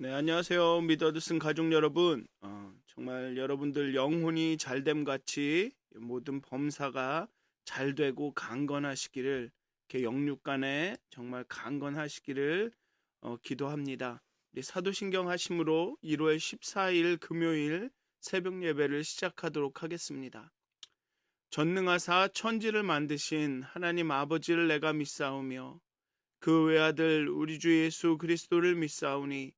네, 안녕하세요. 미더드슨 가족 여러분. 어, 정말 여러분들 영혼이 잘됨 같이 모든 범사가 잘 되고 강건하시기를 이렇게 영육간에 정말 강건하시기를 어, 기도합니다. 우리 사도신경 하심으로 1월 14일 금요일 새벽 예배를 시작하도록 하겠습니다. 전능하사 천지를 만드신 하나님 아버지를 내가 믿사오며 그 외아들 우리 주 예수 그리스도를 믿사오니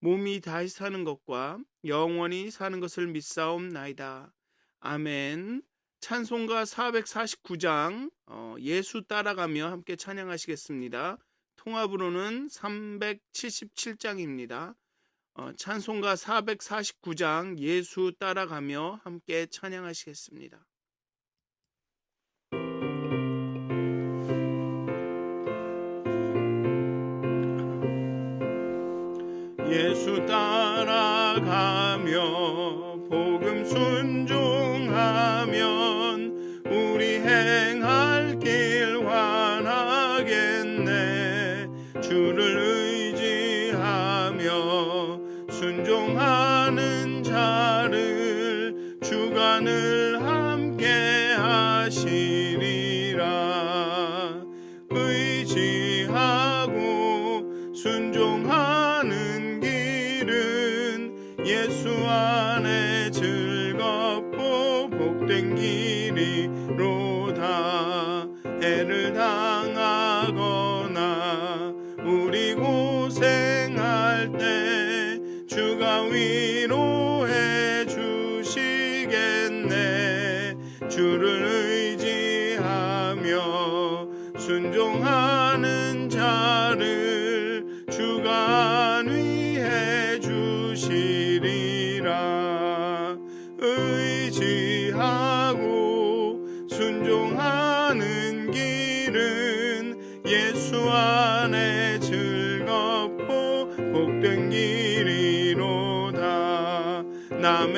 몸이 다시 사는 것과 영원히 사는 것을 믿사옵나이다. 아멘. 찬송가 449장 어, 예수 따라가며 함께 찬양하시겠습니다. 통합으로는 377장입니다. 어, 찬송가 449장 예수 따라가며 함께 찬양하시겠습니다. 예수 따라가며 복음 순종하면 우리 행할 길 환하겠네. 주를 의지하며 순종하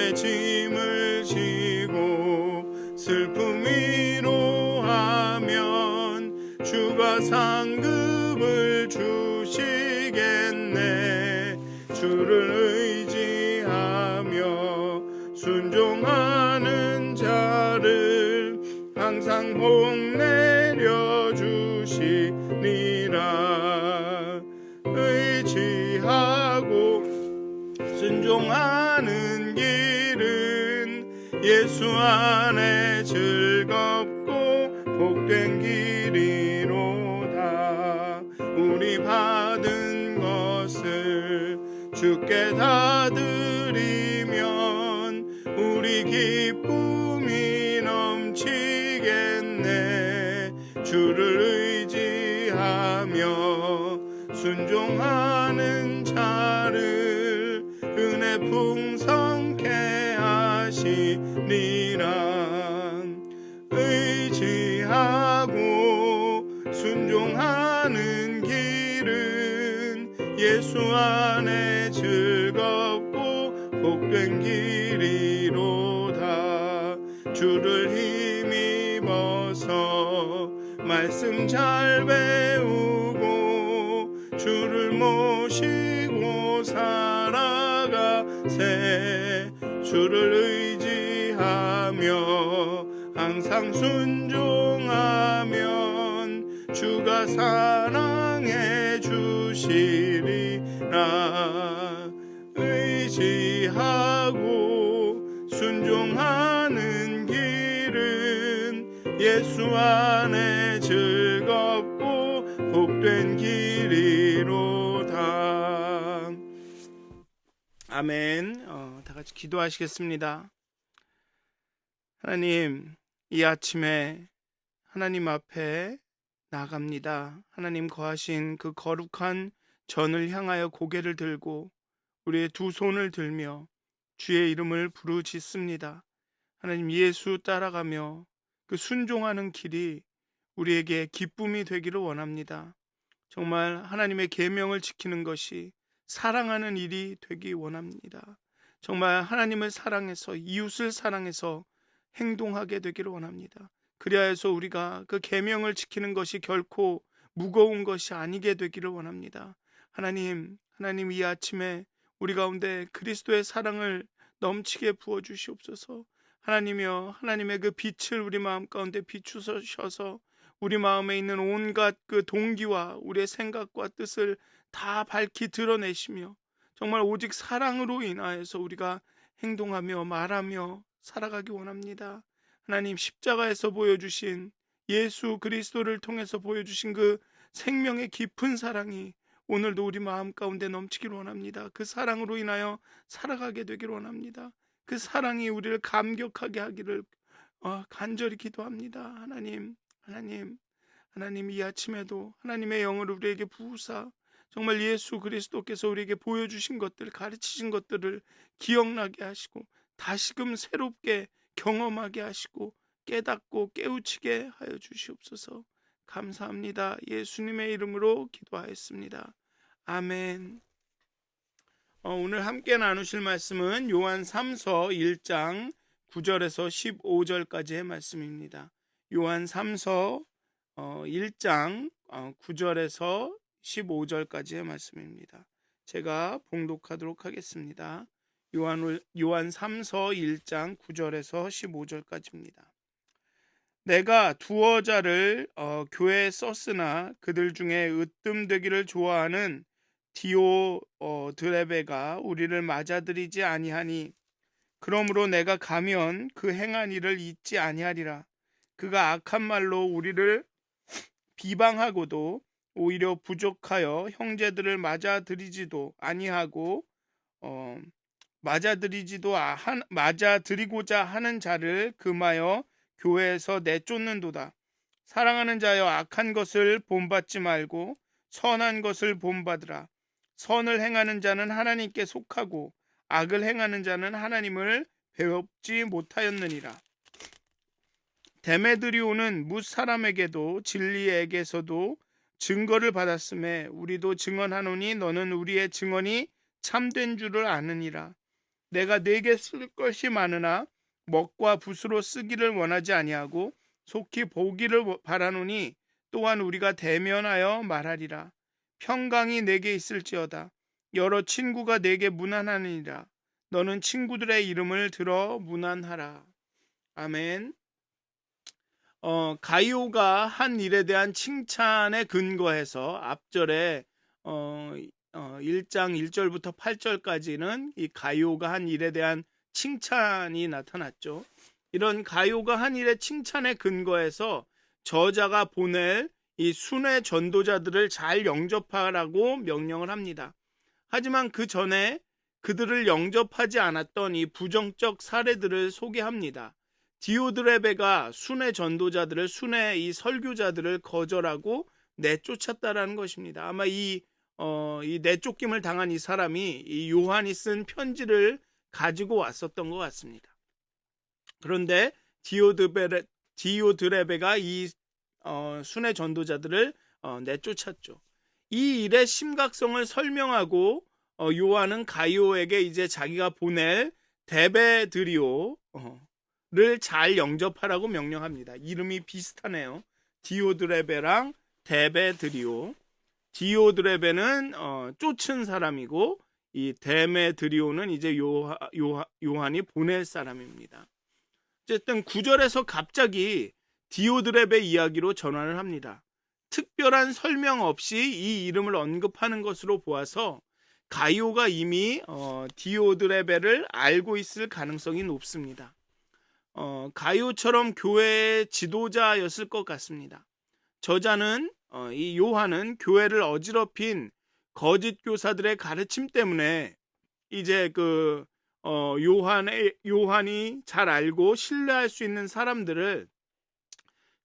남의 짐을 지고 슬픔 위로하면 주가 상 예수 안에 즐겁고 복된 길이로다. 우리 받은 것을 주께 다 드리면 우리 기쁨이 넘치겠네. 주를 의지하며 순종하는 안에 즐겁고 복된 길이로다. 주를 힘입어서 말씀 잘 배우고 주를 모시고 살아가세. 주를 의지하며 항상 순종하면 주가 사랑해 주시 리라 의지하고 순종하는 길은 예수 안에 즐겁고 복된 길이로다. 아멘. 어, 다 같이 기도하시겠습니다. 하나님 이 아침에 하나님 앞에 나갑니다. 하나님 거하신 그 거룩한 전을 향하여 고개를 들고 우리의 두 손을 들며 주의 이름을 부르짖습니다. 하나님 예수 따라가며 그 순종하는 길이 우리에게 기쁨이 되기를 원합니다. 정말 하나님의 계명을 지키는 것이 사랑하는 일이 되기 원합니다. 정말 하나님을 사랑해서 이웃을 사랑해서 행동하게 되기를 원합니다. 그리하여서 우리가 그 계명을 지키는 것이 결코 무거운 것이 아니게 되기를 원합니다. 하나님, 하나님 이 아침에 우리 가운데 그리스도의 사랑을 넘치게 부어 주시옵소서. 하나님이여 하나님의 그 빛을 우리 마음 가운데 비추셔서 우리 마음에 있는 온갖 그 동기와 우리의 생각과 뜻을 다 밝히 드러내시며 정말 오직 사랑으로 인하여서 우리가 행동하며 말하며 살아가기 원합니다. 하나님 십자가에서 보여주신 예수 그리스도를 통해서 보여주신 그 생명의 깊은 사랑이 오늘도 우리 마음 가운데 넘치기를 원합니다. 그 사랑으로 인하여 살아가게 되기를 원합니다. 그 사랑이 우리를 감격하게 하기를 어, 간절히 기도합니다. 하나님, 하나님, 하나님 이 아침에도 하나님의 영을 우리에게 부으사 정말 예수 그리스도께서 우리에게 보여주신 것들, 가르치신 것들을 기억나게 하시고 다시금 새롭게 경험하게 하시고 깨닫고 깨우치게 하여 주시옵소서. 감사합니다. 예수님의 이름으로 기도하였습니다. 아멘. 어, 오늘 함께 나누실 말씀은 요한 3서 1장 9절에서 15절까지의 말씀입니다. 요한 3서 어, 1장 어, 9절에서 15절까지의 말씀입니다. 제가 봉독하도록 하겠습니다. 요한, 요한 3서 1장 9절에서 15절까지입니다. 내가 두어 자를 어, 교회에 썼으나 그들 중에 으뜸되기를 좋아하는 디오 어, 드레베가 우리를 맞아들이지 아니하니 그러므로 내가 가면 그 행한 일을 잊지 아니하리라. 그가 악한 말로 우리를 비방하고도 오히려 부족하여 형제들을 맞아들이지도 아니하고 어, 맞아들이지도 한, 맞아들이고자 하는 자를 금하여 교회에서 내쫓는도다. 사랑하는 자여 악한 것을 본받지 말고 선한 것을 본받으라. 선을 행하는 자는 하나님께 속하고 악을 행하는 자는 하나님을 배웁지 못하였느니라. 데메드리오는 무 사람에게도 진리에게서도 증거를 받았음에 우리도 증언하노니 너는 우리의 증언이 참된 줄을 아느니라. 내가 네게 쓸 것이 많으나 먹과 붓으로 쓰기를 원하지 아니하고 속히 보기를 바라노니 또한 우리가 대면하여 말하리라. 평강이 내게 있을지어다. 여러 친구가 내게 무난하니라. 너는 친구들의 이름을 들어 무난하라. 아멘. 어, 가이오가 한 일에 대한 칭찬에 근거해서 앞절에 어, 어, 1장 1절부터 8절까지는 이 가이오가 한 일에 대한 칭찬이 나타났죠. 이런 가요가 한 일의 칭찬에 근거해서 저자가 보낼 이 순회 전도자들을 잘 영접하라고 명령을 합니다. 하지만 그 전에 그들을 영접하지 않았던 이 부정적 사례들을 소개합니다. 디오드레베가 순회 전도자들을 순회 이 설교자들을 거절하고 내쫓았다라는 것입니다. 아마 이, 어, 이 내쫓김을 당한 이 사람이 이 요한이 쓴 편지를 가지고 왔었던 것 같습니다. 그런데 디오드베레, 디오드레베가 이 어, 순회 전도자들을 어, 내쫓았죠. 이 일의 심각성을 설명하고 어, 요한은 가이오에게 이제 자기가 보낼 데베드리오를 잘 영접하라고 명령합니다. 이름이 비슷하네요. 디오드레베랑 데베드리오. 디오드레베는 어, 쫓은 사람이고 이 데메드리오는 이제 요하, 요하, 요한이 보낼 사람입니다. 어쨌든 구절에서 갑자기 디오드랩의 이야기로 전환을 합니다. 특별한 설명 없이 이 이름을 언급하는 것으로 보아서 가이오가 이미 어, 디오드레베를 알고 있을 가능성이 높습니다. 어, 가이오처럼 교회의 지도자였을 것 같습니다. 저자는 어, 이 요한은 교회를 어지럽힌 거짓 교사들의 가르침 때문에 이제 그 어, 요한의 요한이 잘 알고 신뢰할 수 있는 사람들을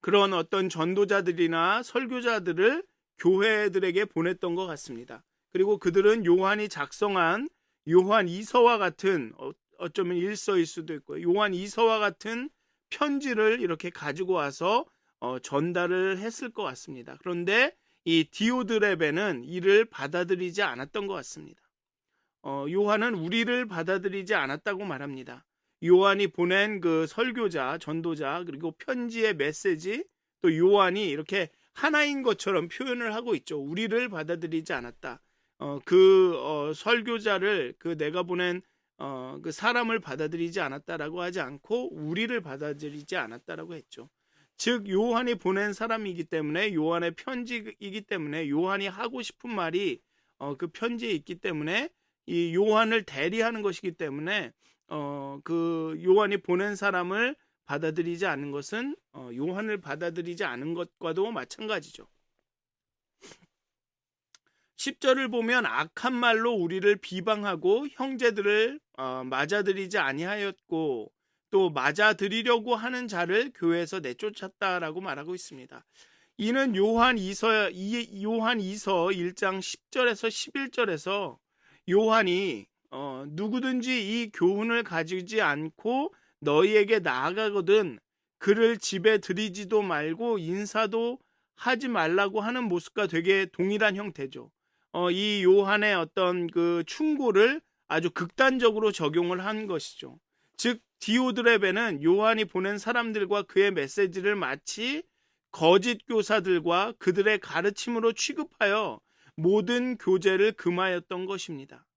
그런 어떤 전도자들이나 설교자들을 교회들에게 보냈던 것 같습니다. 그리고 그들은 요한이 작성한 요한 이서와 같은 어, 어쩌면 1서일 수도 있고 요한 2서와 같은 편지를 이렇게 가지고 와서 어, 전달을 했을 것 같습니다. 그런데 이 디오드레베는 이를 받아들이지 않았던 것 같습니다. 어, 요한은 우리를 받아들이지 않았다고 말합니다. 요한이 보낸 그 설교자, 전도자, 그리고 편지의 메시지, 또 요한이 이렇게 하나인 것처럼 표현을 하고 있죠. 우리를 받아들이지 않았다. 어, 그 어, 설교자를 그 내가 보낸 어, 그 사람을 받아들이지 않았다라고 하지 않고 우리를 받아들이지 않았다라고 했죠. 즉 요한이 보낸 사람이기 때문에 요한의 편지이기 때문에 요한이 하고 싶은 말이 어, 그 편지에 있기 때문에 이 요한을 대리하는 것이기 때문에 어, 그 요한이 보낸 사람을 받아들이지 않는 것은 어, 요한을 받아들이지 않은 것과도 마찬가지죠. 10절을 보면 악한 말로 우리를 비방하고 형제들을 어, 맞아들이지 아니하였고 또 맞아들이려고 하는 자를 교회에서 내쫓았다라고 말하고 있습니다. 이는 요한 2서 요한 2서 1장 10절에서 11절에서 요한이 어, 누구든지 이 교훈을 가지지 않고 너희에게 나아가거든 그를 집에 들이지도 말고 인사도 하지 말라고 하는 모습과 되게 동일한 형태죠. 어, 이 요한의 어떤 그 충고를 아주 극단적으로 적용을 한 것이죠. 즉 디오드레베는 요한이 보낸 사람들과 그의 메시지를 마치 거짓 교사들과 그들의 가르침으로 취급하여 모든 교제를 금하였던 것입니다.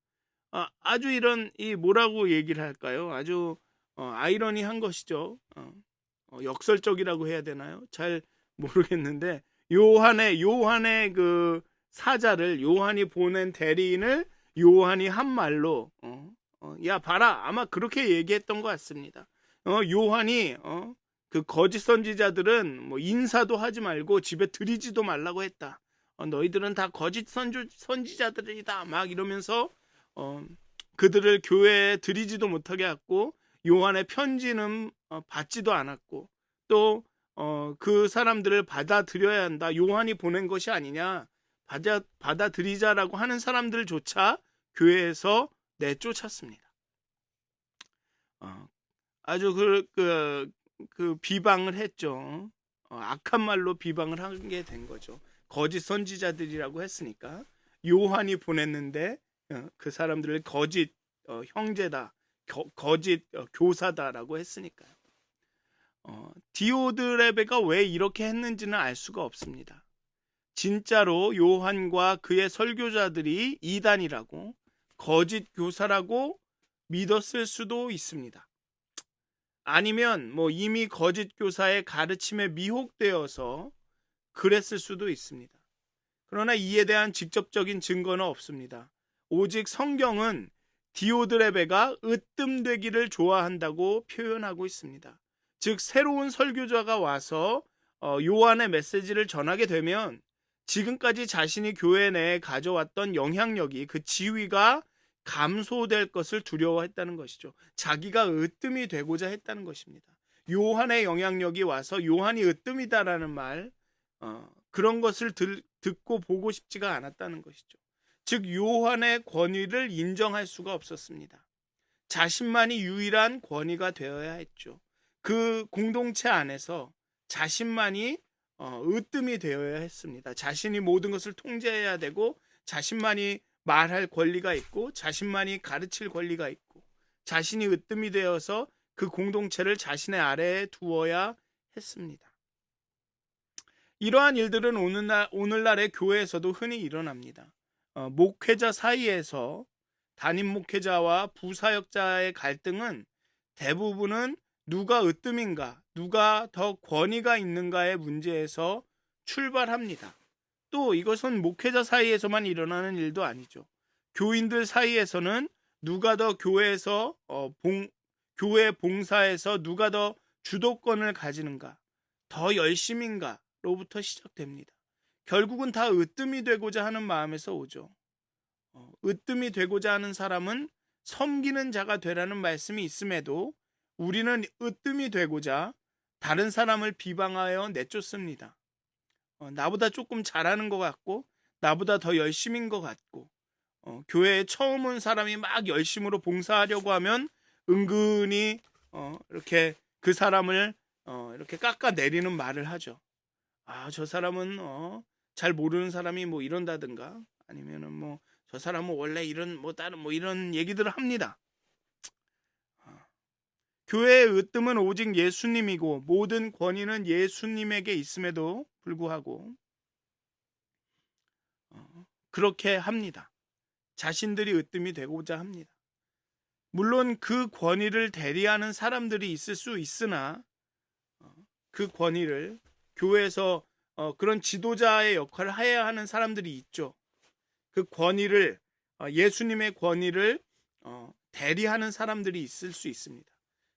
아, 아주 이런 이 뭐라고 얘기를 할까요? 아주 어, 아이러니한 것이죠. 어, 어, 역설적이라고 해야 되나요? 잘 모르겠는데 요한의 요한의 그 사자를 요한이 보낸 대리인을 요한이 한 말로 어, 어, 야 봐라 아마 그렇게 얘기했던 것 같습니다. 어, 요한이 어, 그 거짓 선지자들은 뭐 인사도 하지 말고 집에 들이지도 말라고 했다. 어, 너희들은 다 거짓 선주, 선지자들이다 막 이러면서 어, 그들을 교회에 들이지도 못하게 했고 요한의 편지는 어, 받지도 않았고 또 어, 그 사람들을 받아들여야 한다. 요한이 보낸 것이 아니냐. 받아, 받아들이자라고 하는 사람들조차 교회에서 내쫓았습니다. 어, 아주 그, 그, 그 비방을 했죠. 어, 악한 말로 비방을 하게 된 거죠. 거짓 선지자들이라고 했으니까 요한이 보냈는데 어, 그 사람들을 거짓 어, 형제다, 거, 거짓 어, 교사다라고 했으니까요. 어, 디오드레베가 왜 이렇게 했는지는 알 수가 없습니다. 진짜로 요한과 그의 설교자들이 이단이라고 거짓 교사라고 믿었을 수도 있습니다. 아니면 뭐 이미 거짓 교사의 가르침에 미혹되어서 그랬을 수도 있습니다. 그러나 이에 대한 직접적인 증거는 없습니다. 오직 성경은 디오드레베가 으뜸되기를 좋아한다고 표현하고 있습니다. 즉 새로운 설교자가 와서 어, 요한의 메시지를 전하게 되면 지금까지 자신이 교회 내에 가져왔던 영향력이 그 지위가 감소될 것을 두려워했다는 것이죠. 자기가 으뜸이 되고자 했다는 것입니다. 요한의 영향력이 와서 요한이 으뜸이다라는 말 어, 그런 것을 들, 듣고 보고 싶지가 않았다는 것이죠. 즉 요한의 권위를 인정할 수가 없었습니다. 자신만이 유일한 권위가 되어야 했죠. 그 공동체 안에서 자신만이 어, 으뜸이 되어야 했습니다. 자신이 모든 것을 통제해야 되고 자신만이 말할 권리가 있고 자신만이 가르칠 권리가 있고 자신이 으뜸이 되어서 그 공동체를 자신의 아래에 두어야 했습니다. 이러한 일들은 오늘날, 오늘날의 교회에서도 흔히 일어납니다. 어, 목회자 사이에서 담임 목회자와 부사역자의 갈등은 대부분은 누가 으뜸인가, 누가 더 권위가 있는가의 문제에서 출발합니다. 또 이것은 목회자 사이에서만 일어나는 일도 아니죠. 교인들 사이에서는 누가 더 교회에서 어, 봉, 교회 봉사에서 누가 더 주도권을 가지는가, 더 열심인가로부터 시작됩니다. 결국은 다 으뜸이 되고자 하는 마음에서 오죠. 어, 으뜸이 되고자 하는 사람은 섬기는 자가 되라는 말씀이 있음에도 우리는 으뜸이 되고자 다른 사람을 비방하여 내쫓습니다. 어, 나보다 조금 잘하는 것 같고, 나보다 더 열심인 것 같고, 어, 교회에 처음 온 사람이 막 열심으로 봉사하려고 하면 은근히 어, 이렇게 그 사람을 어, 이렇게 깎아 내리는 말을 하죠. 아, 저 사람은 어, 잘 모르는 사람이 뭐 이런다든가 아니면은 뭐 저 사람은 원래 이런 뭐 다른 뭐 이런 얘기들을 합니다. 아, 교회의 으뜸은 오직 예수님이고 모든 권위는 예수님에게 있음에도 불구하고 어, 그렇게 합니다. 자신들이 으뜸이 되고자 합니다. 물론 그 권위를 대리하는 사람들이 있을 수 있으나 어, 그 권위를 교회에서 어, 그런 지도자의 역할을 해야 하는 사람들이 있죠. 그 권위를 어, 예수님의 권위를 어, 대리하는 사람들이 있을 수 있습니다.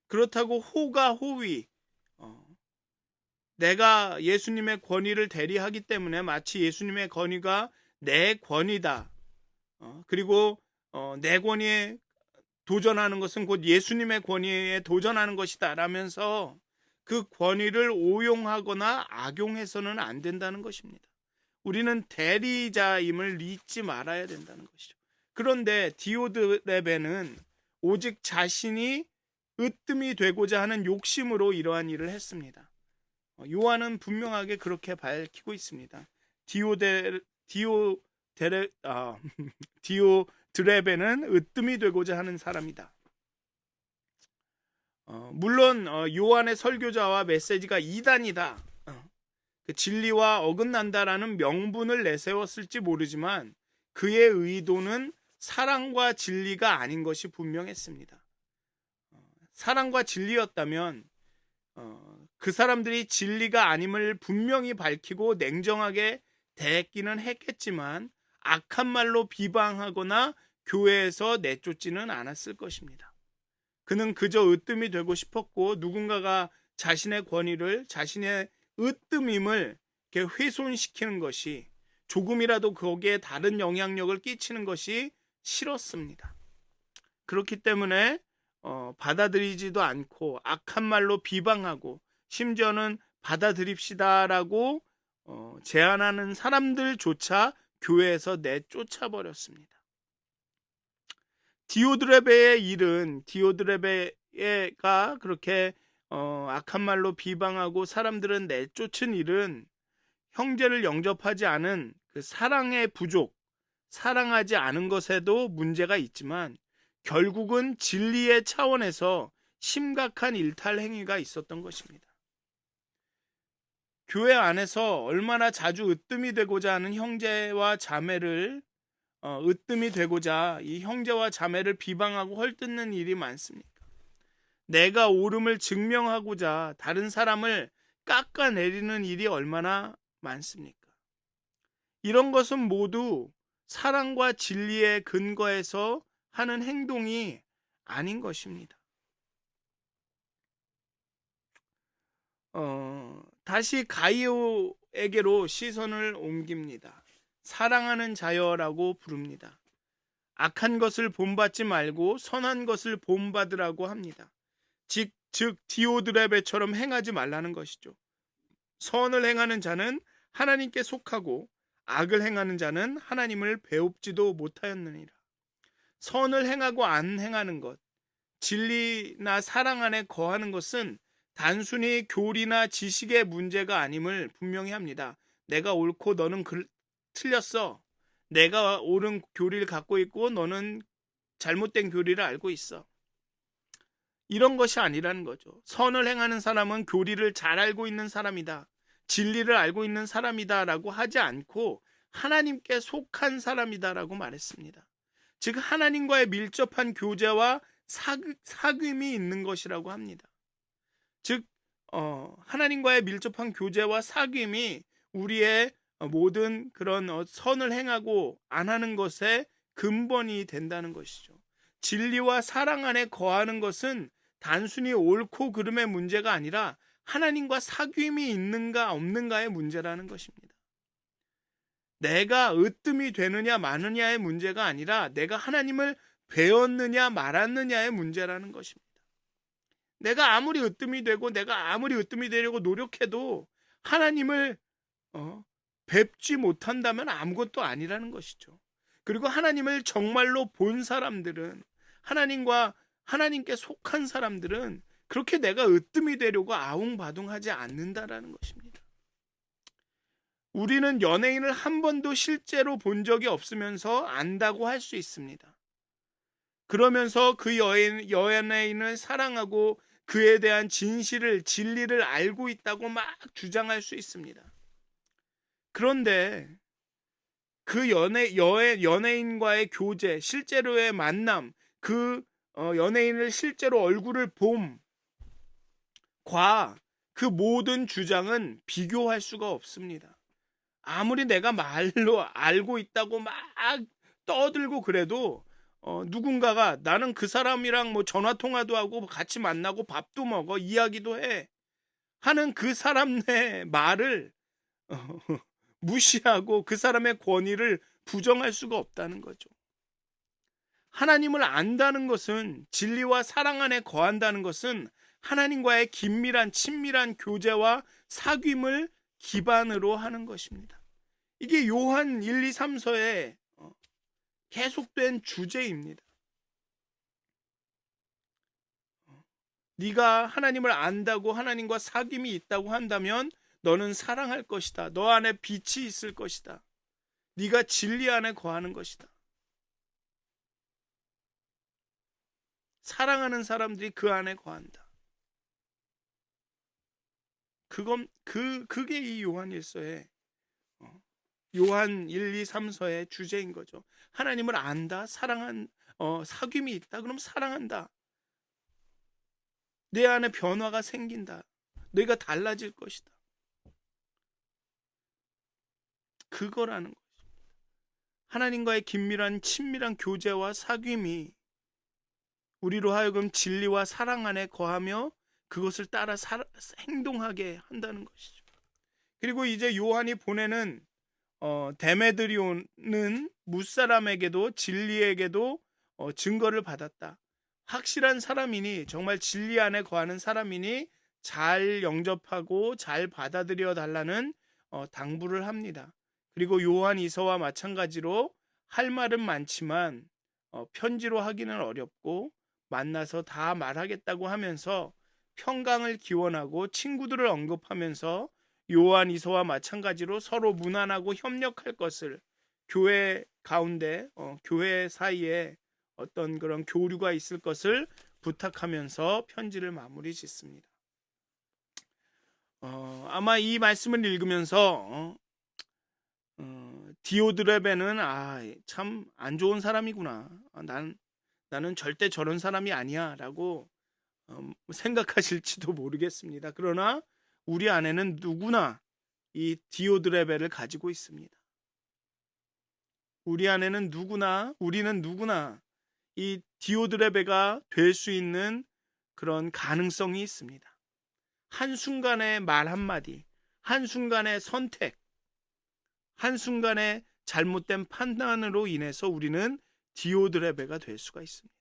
그렇다고 호가 호위 어, 내가 예수님의 권위를 대리하기 때문에 마치 예수님의 권위가 내 권위다. 어, 그리고 어, 내 권위에 도전하는 것은 곧 예수님의 권위에 도전하는 것이다. 라면서 그 권위를 오용하거나 악용해서는 안 된다는 것입니다. 우리는 대리자임을 잊지 말아야 된다는 것이죠. 그런데 디오드레베는 오직 자신이 으뜸이 되고자 하는 욕심으로 이러한 일을 했습니다. 어, 요한은 분명하게 그렇게 밝히고 있습니다. 디오데 디오 데레 아 디오 드레베는 으뜸이 되고자 하는 사람이다. 어, 물론 어, 요한의 설교자와 메시지가 이단이다. 어, 그 진리와 어긋난다라는 명분을 내세웠을지 모르지만 그의 의도는 사랑과 진리가 아닌 것이 분명했습니다. 어, 사랑과 진리였다면 어, 그 사람들이 진리가 아님을 분명히 밝히고 냉정하게 대했기는 했겠지만 악한 말로 비방하거나 교회에서 내쫓지는 않았을 것입니다. 그는 그저 으뜸이 되고 싶었고 누군가가 자신의 권위를 자신의 으뜸임을 훼손시키는 것이 조금이라도 거기에 다른 영향력을 끼치는 것이 싫었습니다. 그렇기 때문에 어, 받아들이지도 않고 악한 말로 비방하고 심지어는 받아들입시다라고 어, 제안하는 사람들조차 교회에서 내쫓아 버렸습니다. 디오드레베의 일은 디오드레베가 그렇게 어, 악한 말로 비방하고 사람들은 내쫓은 일은 형제를 영접하지 않은 그 사랑의 부족, 사랑하지 않은 것에도 문제가 있지만 결국은 진리의 차원에서 심각한 일탈 행위가 있었던 것입니다. 교회 안에서 얼마나 자주 으뜸이 되고자 하는 형제와 자매를 어, 으뜸이 되고자 이 형제와 자매를 비방하고 헐뜯는 일이 많습니까? 내가 옳음을 증명하고자 다른 사람을 깎아내리는 일이 얼마나 많습니까? 이런 것은 모두 사랑과 진리의 근거에서 하는 행동이 아닌 것입니다. 어, 다시 가이오에게로 시선을 옮깁니다. 사랑하는 자여라고 부릅니다. 악한 것을 본받지 말고 선한 것을 본받으라고 합니다. 즉, 즉 디오드레베처럼 행하지 말라는 것이죠. 선을 행하는 자는 하나님께 속하고 악을 행하는 자는 하나님을 배웁지도 못하였느니라. 선을 행하고 안 행하는 것, 진리나 사랑 안에 거하는 것은 단순히 교리나 지식의 문제가 아님을 분명히 합니다. 내가 옳고 너는 그, 틀렸어. 내가 옳은 교리를 갖고 있고 너는 잘못된 교리를 알고 있어. 이런 것이 아니라는 거죠. 선을 행하는 사람은 교리를 잘 알고 있는 사람이다. 진리를 알고 있는 사람이다 라고 하지 않고 하나님께 속한 사람이다 라고 말했습니다. 즉 하나님과의 밀접한 교제와 사귐이 있는 것이라고 합니다. 즉 어, 하나님과의 밀접한 교제와 사귐이 우리의 모든 그런 어, 선을 행하고 안 하는 것의 근본이 된다는 것이죠. 진리와 사랑 안에 거하는 것은 단순히 옳고 그름의 문제가 아니라 하나님과 사귐이 있는가 없는가의 문제라는 것입니다. 내가 으뜸이 되느냐 마느냐의 문제가 아니라 내가 하나님을 배웠느냐 말았느냐의 문제라는 것입니다. 내가 아무리 으뜸이 되고 내가 아무리 으뜸이 되려고 노력해도 하나님을 어, 뵙지 못한다면 아무것도 아니라는 것이죠. 그리고 하나님을 정말로 본 사람들은 하나님과 하나님께 속한 사람들은 그렇게 내가 으뜸이 되려고 아웅바둥하지 않는다라는 것입니다. 우리는 연예인을 한 번도 실제로 본 적이 없으면서 안다고 할 수 있습니다. 그러면서 그 여인, 연예인을 사랑하고 그에 대한 진실을, 진리를 알고 있다고 막 주장할 수 있습니다. 그런데 그 연예, 여의 연예인과의 교제, 실제로의 만남, 그 어, 연예인을 실제로 얼굴을 봄과 그 모든 주장은 비교할 수가 없습니다. 아무리 내가 말로 알고 있다고 막 떠들고 그래도 어, 누군가가 나는 그 사람이랑 뭐 전화 통화도 하고 같이 만나고 밥도 먹어 이야기도 해 하는 그 사람 의 말을 어, 무시하고 그 사람의 권위를 부정할 수가 없다는 거죠. 하나님을 안다는 것은 진리와 사랑 안에 거한다는 것은 하나님과의 긴밀한 친밀한 교제와 사귐을 기반으로 하는 것입니다. 이게 요한 1, 2, 3서의 계속된 주제입니다. 네가 하나님을 안다고 하나님과 사귐이 있다고 한다면 너는 사랑할 것이다. 너 안에 빛이 있을 것이다. 네가 진리 안에 거하는 것이다. 사랑하는 사람들이 그 안에 거한다. 그건 그 그게 이 요한 일서의 어, 요한 1, 2, 3서의 주제인 거죠. 하나님을 안다, 사랑한 어, 사귐이 있다. 그럼 사랑한다. 내 안에 변화가 생긴다. 내가 달라질 것이다. 그거라는 것입니다. 하나님과의 긴밀한 친밀한 교제와 사귐이 우리로 하여금 진리와 사랑 안에 거하며 그것을 따라 사, 행동하게 한다는 것이죠. 그리고 이제 요한이 보내는 어, 데메드리오는 무사람에게도 진리에게도 어, 증거를 받았다. 확실한 사람이니 정말 진리 안에 거하는 사람이니 잘 영접하고 잘 받아들여 달라는 어, 당부를 합니다. 그리고 요한 이서와 마찬가지로 할 말은 많지만 어, 편지로 하기는 어렵고 만나서 다 말하겠다고 하면서 평강을 기원하고 친구들을 언급하면서 요한 이서와 마찬가지로 서로 무난하고 협력할 것을 교회 가운데 어, 교회 사이에 어떤 그런 교류가 있을 것을 부탁하면서 편지를 마무리 짓습니다. 어, 아마 이 말씀을 읽으면서 어, 어, 디오드레베는 아 참 안 좋은 사람이구나. 아, 난 나는 절대 저런 사람이 아니야라고 어, 생각하실지도 모르겠습니다. 그러나 우리 안에는 누구나 이 디오드레벨을 가지고 있습니다. 우리 안에는 누구나 우리는 누구나 이 디오드레베가 될 수 있는 그런 가능성이 있습니다. 한순간의 말 한마디, 한순간의 선택, 한순간의 잘못된 판단으로 인해서 우리는 디오드레베가 될 수가 있습니다.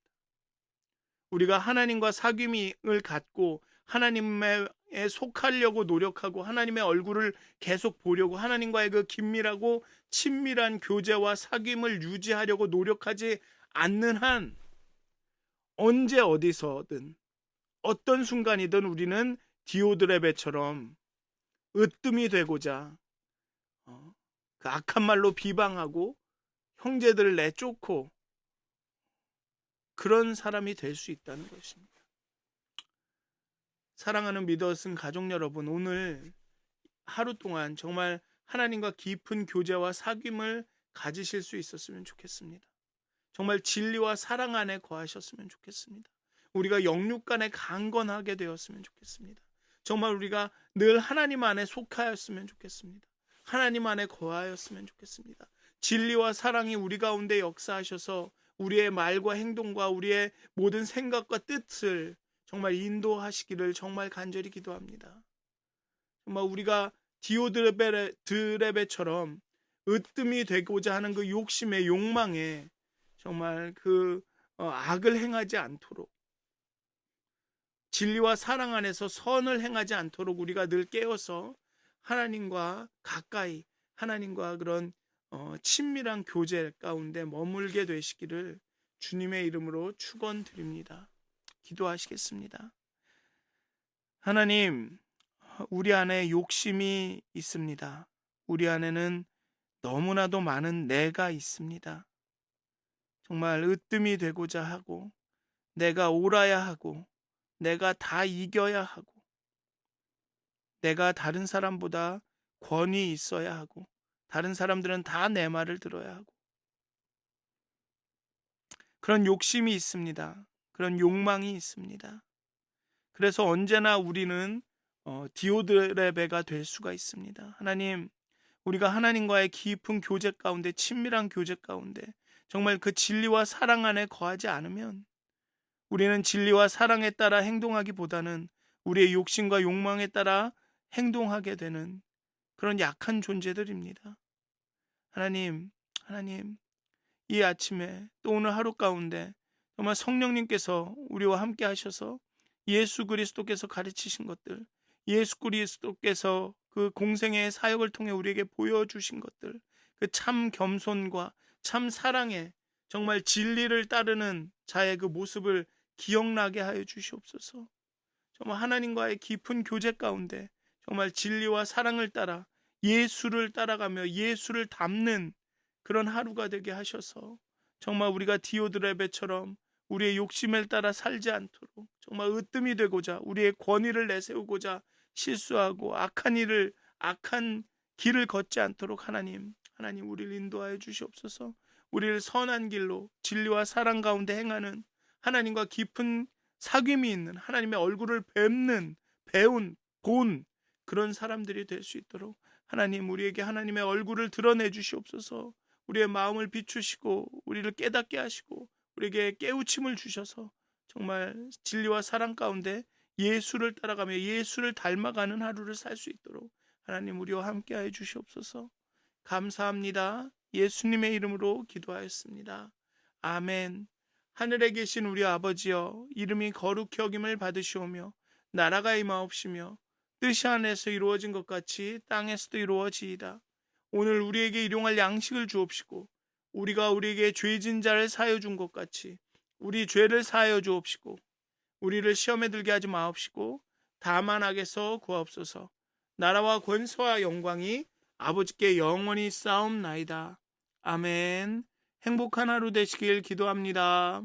우리가 하나님과 사귐을 갖고 하나님의 속하려고 노력하고 하나님의 얼굴을 계속 보려고 하나님과의 그 긴밀하고 친밀한 교제와 사귐을 유지하려고 노력하지 않는 한 언제 어디서든 어떤 순간이든 우리는 디오드레베처럼 으뜸이 되고자 어, 그 악한 말로 비방하고 형제들을 내쫓고 그런 사람이 될 수 있다는 것입니다. 사랑하는 믿었은 가족 여러분, 오늘 하루 동안 정말 하나님과 깊은 교제와 사귐을 가지실 수 있었으면 좋겠습니다. 정말 진리와 사랑 안에 거하셨으면 좋겠습니다. 우리가 영육 간에 강건하게 되었으면 좋겠습니다. 정말 우리가 늘 하나님 안에 속하였으면 좋겠습니다. 하나님 안에 거하였으면 좋겠습니다. 진리와 사랑이 우리 가운데 역사하셔서 우리의 말과 행동과 우리의 모든 생각과 뜻을 정말 인도하시기를 정말 간절히 기도합니다. 정말 우리가 디오드레베처럼 으뜸이 되고자 하는 그 욕심의 욕망에 정말 그 어, 악을 행하지 않도록 진리와 사랑 안에서 선을 행하지 않도록 우리가 늘 깨어서 하나님과 가까이 하나님과 그런 어, 친밀한 교제 가운데 머물게 되시기를 주님의 이름으로 축원드립니다. 기도하시겠습니다. 하나님, 우리 안에 욕심이 있습니다. 우리 안에는 너무나도 많은 내가 있습니다. 정말 으뜸이 되고자 하고, 내가 옳아야 하고, 내가 다 이겨야 하고, 내가 다른 사람보다 권위 있어야 하고, 다른 사람들은 다 내 말을 들어야 하고, 그런 욕심이 있습니다. 그런 욕망이 있습니다. 그래서 언제나 우리는 어, 디오드의 배가 될 수가 있습니다. 하나님, 우리가 하나님과의 깊은 교제 가운데, 친밀한 교제 가운데, 정말 그 진리와 사랑 안에 거하지 않으면 우리는 진리와 사랑에 따라 행동하기보다는 우리의 욕심과 욕망에 따라 행동하게 되는 그런 약한 존재들입니다. 하나님, 하나님, 이 아침에 또 오늘 하루 가운데 정말 성령님께서 우리와 함께 하셔서 예수 그리스도께서 가르치신 것들, 예수 그리스도께서 그 공생의 사역을 통해 우리에게 보여주신 것들, 그 참 겸손과 참 사랑에 정말 진리를 따르는 자의 그 모습을 기억나게 하여 주시옵소서. 정말 하나님과의 깊은 교제 가운데 정말 진리와 사랑을 따라 예수를 따라가며 예수를 담는 그런 하루가 되게 하셔서 정말 우리가 디오드레베처럼 우리의 욕심을 따라 살지 않도록 정말 으뜸이 되고자 우리의 권위를 내세우고자 실수하고 악한 일을 악한 길을 걷지 않도록 하나님 하나님 우리를 인도하여 주시옵소서. 우리를 선한 길로 진리와 사랑 가운데 행하는 하나님과 깊은 사귐이 있는 하나님의 얼굴을 뵙는 배운 본 그런 사람들이 될 수 있도록 하나님 우리에게 하나님의 얼굴을 드러내 주시옵소서. 우리의 마음을 비추시고 우리를 깨닫게 하시고 우리에게 깨우침을 주셔서 정말 진리와 사랑 가운데 예수를 따라가며 예수를 닮아가는 하루를 살 수 있도록 하나님 우리와 함께하여 주시옵소서. 감사합니다. 예수님의 이름으로 기도하였습니다. 아멘. 하늘에 계신 우리 아버지여 이름이 거룩히 여김을 받으시오며 나라가 임하옵시며 뜻이 하늘에서 이루어진 것 같이 땅에서도 이루어지이다. 오늘 우리에게 일용할 양식을 주옵시고 우리가 우리에게 죄진 자를 사여 준 것 같이 우리 죄를 사여 주옵시고 우리를 시험에 들게 하지 마옵시고 다만 악에서 구하옵소서. 나라와 권세와 영광이 아버지께 영원히 싸움나이다. 아멘. 행복한 하루 되시길 기도합니다.